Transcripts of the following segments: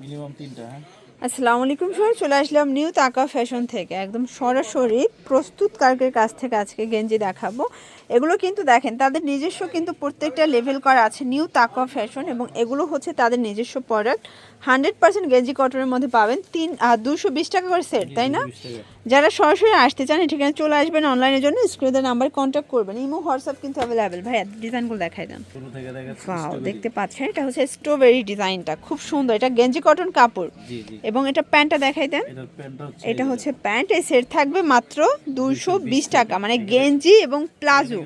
Minimum তিনটা হ্যাঁ আসসালামু আলাইকুম স্যার চলে আসলাম নিউ তাকা ফ্যাশন থেকে। একদম সরাসরি প্রস্তুতকারকের কাছ থেকে আজকে গেঞ্জি দেখাবো। এগুলো কিন্তু দেখেন তাদের নিজস্ব কিন্তু প্রত্যেকটা লেভেল করা আছে নিউ তাকা ফ্যাশন এবং এগুলো হচ্ছে তাদের নিজস্ব প্রোডাক্ট হান্ড্রেড পার্সেন্ট গেঞ্জি কটনের মধ্যে পাবেন তিন দুশো বিশ টাকা করে সেট তাই না? যারা সরাসরি আসতে চান ঠিকানা চলে আসবেন অনলাইনের জন্য স্ক্রিনের নাম্বার কন্ট্যাক্ট করবেন। ইমো হোয়াটসঅ্যাপ কিন্তু অ্যাভেলেবেল ভাই ডিজাইনগুলো দেখাই দেন। দেখতে পাচ্ছেন এটা হচ্ছে স্ট্রবেরি ডিজাইনটা খুব সুন্দর এটা গেঞ্জি কটন কাপড়। এবং এটা প্যান্টটা দেখাই দেন। এটা হচ্ছে প্যান্ট এই সেট থাকবে মাত্র দুশো বিশ টাকা মানে গেঞ্জি এবং প্লাজো।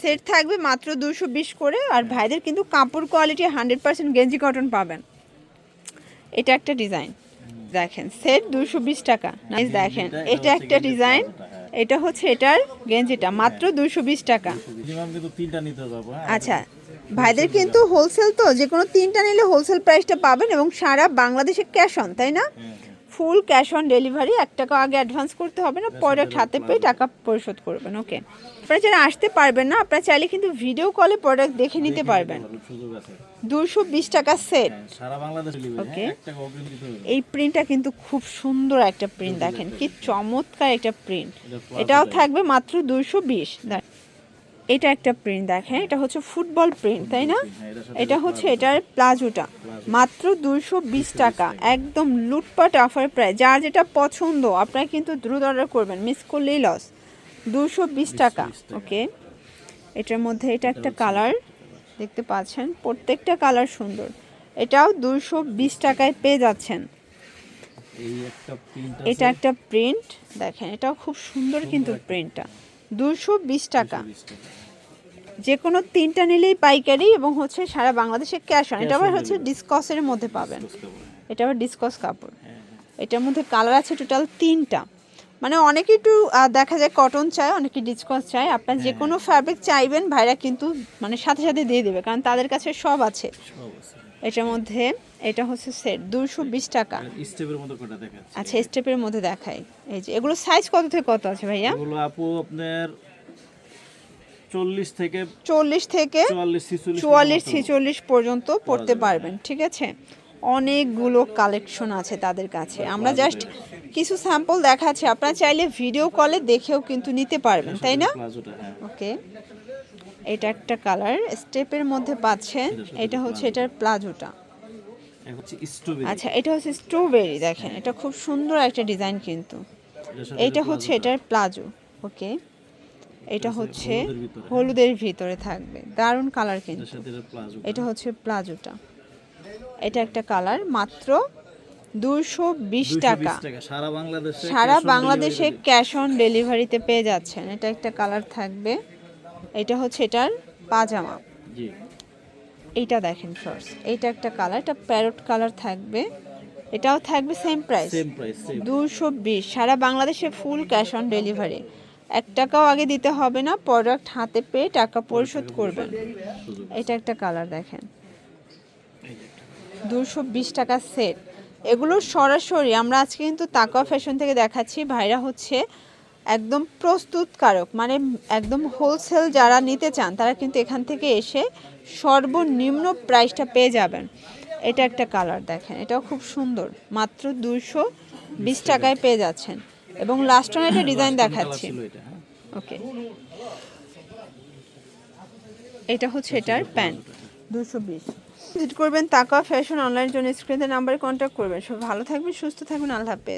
সেট থাকবে মাত্র দুশো বিশ করে আর ভাইদের কিন্তু কাপড় কোয়ালিটি হান্ড্রেড পার্সেন্ট গেঞ্জি কটন পাবেন। এটা একটা ডিজাইন। দেখেন সেট দুশো বিশ টাকা। নাইস দেখেন এটা একটা ডিজাইন। এটা হচ্ছে এটার গেঞ্জিটা মাত্র দুশো বিশ টাকা। হ্যাঁ। আচ্ছা ভাইদের কিন্তু হোলসেল তো যে কোনো তিনটা নিলে হোলসেল প্রাইসটা পাবেন এবং সারা বাংলাদেশে ক্যাশ অন তাই না। ফুল ক্যাশ অন ডেলিভারি এক টাকা আগে অ্যাডভান্স করতে হবে না প্রোডাক্ট হাতে পেয়ে টাকা পরিশোধ করবেন ওকে আপনারা যারা আসতে পারবেন না আপনারা চাইলে কিন্তু ভিডিও কলে প্রোডাক্ট দেখে নিতে পারবেন। দুশো বিশ টাকা সেট হ্যাঁ, ডেলিভারি Okay. হ্যাঁ এই প্রিন্টটা কিন্তু খুব সুন্দর একটা প্রিন্ট দেখেন কি চমৎকার একটা প্রিন্ট এটাও থাকবে মাত্র দুশো বিশ। এটা একটা প্রিন্ট দেখেন এটা হচ্ছে ফুটবল প্রিন্ট তাই না? হ্যাঁ, এটা হচ্ছে এটার প্লাজোটা। মাত্র দুইশো বিশ টাকা। একদম লুটপাট অফার প্রায় যার যেটা পছন্দ আপনারা কিন্তু দ্রুত অর্ডার করবেন। মিস করলেই লস দুশো বিশ টাকা ওকে এটার মধ্যে এটা একটা কালার দেখতে পাচ্ছেন। প্রত্যেকটা কালার সুন্দর। এটাও দুশো বিশ টাকায় পেয়ে যাচ্ছেন। এটা একটা প্রিন্ট দেখেন এটাও খুব সুন্দর কিন্তু প্রিন্টটা দুশো বিশ টাকা। যে কোনো তিনটা নিলেই পাইকারি এবং হচ্ছে সারা বাংলাদেশে ক্যাশ অন। এটা আবার হচ্ছে ডিসকসের মধ্যে পাবেন। এটা আবার ডিসকস কাপড়। এটার মধ্যে কালার আছে টোটাল তিনটা। মানে অনেকে একটু দেখা যায় কটন চায় অনেকে ডিসকস চায়। আপনার যে কোনো ফ্যাব্রিক চাইবেন ভাইরা কিন্তু মানে সাথে সাথে দিয়ে দেবে কারণ তাদের কাছে সব আছে। এটার মধ্যে এটা হচ্ছে সেট দুশো বিশ টাকা। স্টেপের মতো কোটা দেখাচ্ছে? আচ্ছা স্টেপের মধ্যে দেখাই। এই যে এগুলো সাইজ কত থেকে কত আছে ভাইয়া? এগুলো আপু আপনার চল্লিশ থেকে চল্লিশ থেকে চুয়াল্লিশ ছিচল্লিশ পর্যন্ত। পড়তে পারবেন ঠিক আছে? অনেকগুলো কালেকশন আছে তাদের কাছে। আমরা জাস্ট কিছু স্যাম্পল দেখাচ্ছি। আপনারা চাইলে ভিডিও কলে দেখেও কিন্তু নিতে পারবেন তাই না? হ্যাঁ। ওকে এটা একটা কালার। স্টেপের মধ্যে পাচ্ছেন এটা হচ্ছে এটার প্লাজোটা। আচ্ছা এটা হচ্ছে স্ট্রবেরি দেখেন। এটা খুব সুন্দর একটা ডিজাইন কিন্তু। এটা হচ্ছে এটার প্লাজো ওকে? এটা হচ্ছে হলুদের ভিতরে। থাকবে। দারুণ কালার কিন্তু। এটা হচ্ছে প্লাজোটা। এটা একটা কালার মাত্র দুশো বিশ টাকা। সারা বাংলাদেশে ক্যাশ অন ডেলিভারিতে পেয়ে যাচ্ছেন। এটা একটা কালার থাকবে। এটা হচ্ছে এটার পাজামা। এইটা দেখেন ফার্স্ট এইটা একটা কালার এটা প্যারট কালার থাকবে। এটাও থাকবে same price same price same দুশো বিশ। সারা বাংলাদেশে ফুল ক্যাশ অন ডেলিভারি এক টাকাও আগে দিতে হবে না প্রোডাক্ট হাতে পেয়ে টাকা পরিশোধ করবেন। এটা একটা কালার দেখেন। দুশো বিশ টাকা সেট এগুলো সরাসরি আমরা আজকে কিন্তু তাকওয়া ফ্যাশন থেকে দেখাচ্ছি। ভাইরা হচ্ছে একদম প্রস্তুতকারক মানে একদম হোলসেল যারা নিতে চান তারা কিন্তু এখান থেকে এসে সর্বনিম্ন প্রাইসটা পেয়ে যাবেন। এটা একটা কালার দেখেন এটাও খুব সুন্দর মাত্র দুশো বিশ টাকায় পেয়ে যাচ্ছেন। এবং লাস্ট ওয়ান একটা ডিজাইন দেখাচ্ছি। এটা হ্যাঁ। ওকে এটা হচ্ছে এটার প্যান্ট দুশো বিশ। ভিজিট করবেন তাকা ফ্যাশন অনলাইন জন্য স্ক্রিনের নাম্বারে কন্ট্যাক্ট করবেন। সব ভালো থাকবেন সুস্থ থাকবেন আল্লাহ হাফেজ।